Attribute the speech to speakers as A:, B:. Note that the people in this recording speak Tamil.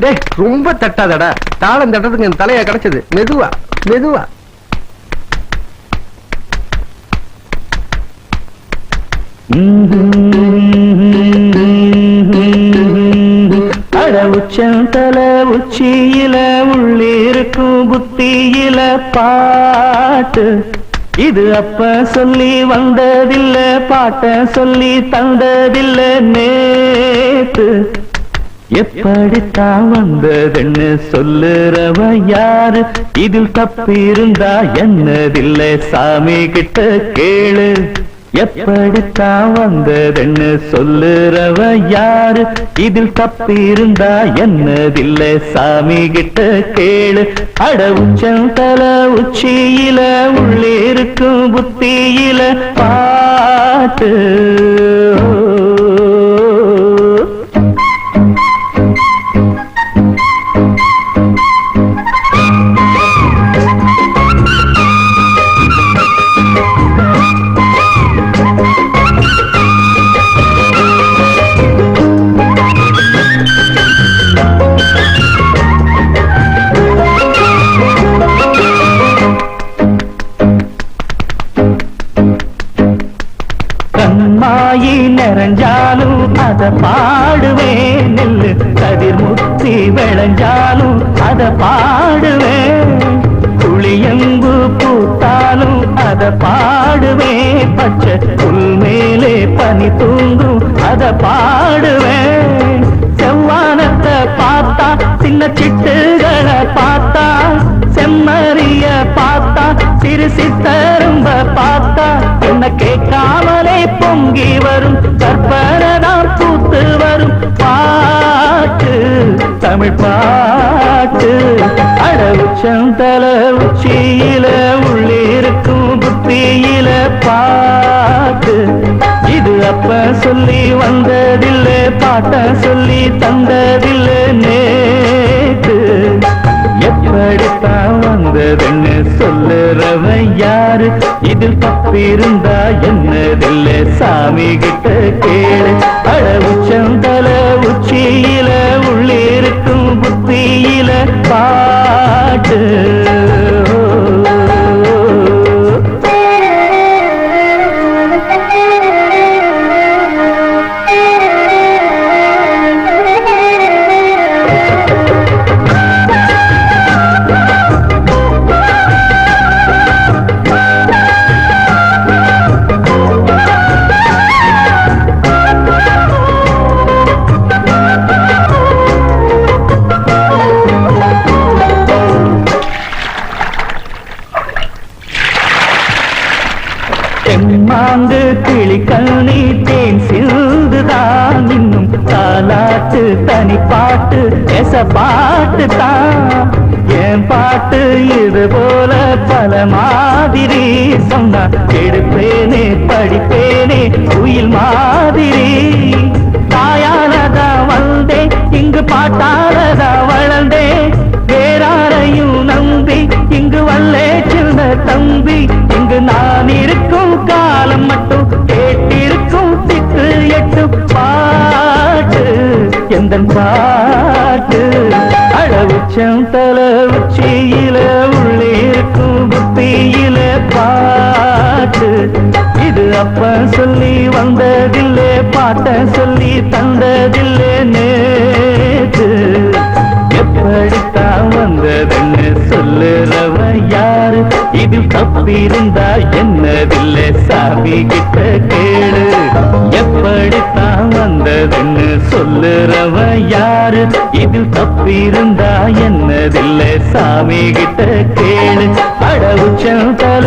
A: டேய் ரொம்ப தட்டாதடா. தாளம் தட்டதுக்கு என் தலையா கிடைச்சது. மெதுவா மெதுவா.
B: உச்சம் தல உச்சியில உள்ளிருக்கும் புத்தியில பாட்டு. இது அப்ப சொல்லி வந்ததில்ல பாட்ட சொல்லி தந்ததில்ல நேத்து. எப்படித்தான் வந்ததுன்னு சொல்லுறவ யாரு? இதில் தப்பிருந்தா என்னதில்லை? சாமி கிட்ட கேளு. எப்படித்தான் வந்ததுன்னு சொல்லுறவ யாரு? இதில் தப்பிருந்தா என்னதில்லை? சாமி கிட்ட கேளு. அட உச்சந்தல உச்சியில உள்ளே இருக்கும் புத்தியில பாட்டு. கண்மாயி நிறைஞ்சாலும் அத பாடுவேன். நெல்லு கதிர் முத்தி விளைஞ்சாலும் அத பாடுவேன். புளியம்பு பூத்தாலும் அத பாடுவேன். பச்சை புல் மேலே பனி தூங்கும் அத பாடுவேன். செவ்வானத்தை பார்த்தா சின்ன சிட்டுகளை பார்த்தா செம்மறிய பார்த்தா சிறு சித்தரும்ப பார்த்தா என்ன கேட்காம பொங்கி வரும் கற்பனதான் பூத்து வரும் பாட்டு தமிழ் பாட்டு. அட உச்சந்தல உச்சியில உள்ளிருக்கும் புத்தியில பாட்டு. இது அப்ப சொல்லி வந்ததில்லை பாட்ட சொல்லி தந்ததில்லை நேத்து. எப்படித்தான் வந்ததுன்னு சொல்லுறவன் யாரு? இதில் காத்திருந்தா என்னதில்லை? சாமி கிட்ட கேளு. பாட்டு தனி பாட்டு எச பாட்டு தான் என் பாட்டு இது போல பல மாதிரி சொன்னா எடுப்பேனே படிப்பேனே குயில் மாதிரி. தாயானதா வந்தேன் இங்கு பாட்டானதா வளர்ந்தேன் வேறாரையும் நம்பி இங்கு வல்லே சின்ன தம்பி. இங்கு நான் இருக்கும் காலம் மட்டும் கேட்டிருக்கும் திட்டு எட்டு பா எந்த பாட்டு? அளவுச்சம் தல உச்சியில உள்ளே இருக்கும் புத்தியில பாட்டு. இது அப்ப சொல்லி வந்ததில்லை பாட்ட சொல்லி தந்ததில்லை இதில் தப்பிருந்தா என்னதில்லை சாமி கிட்ட கேளு. எப்படித்தான் வந்ததுன்னு சொல்லுறவ யாரு? இதில் தப்பிருந்தா என்னதில்லை சாமி கிட்ட கேளு. அட அடவுச்சம் தல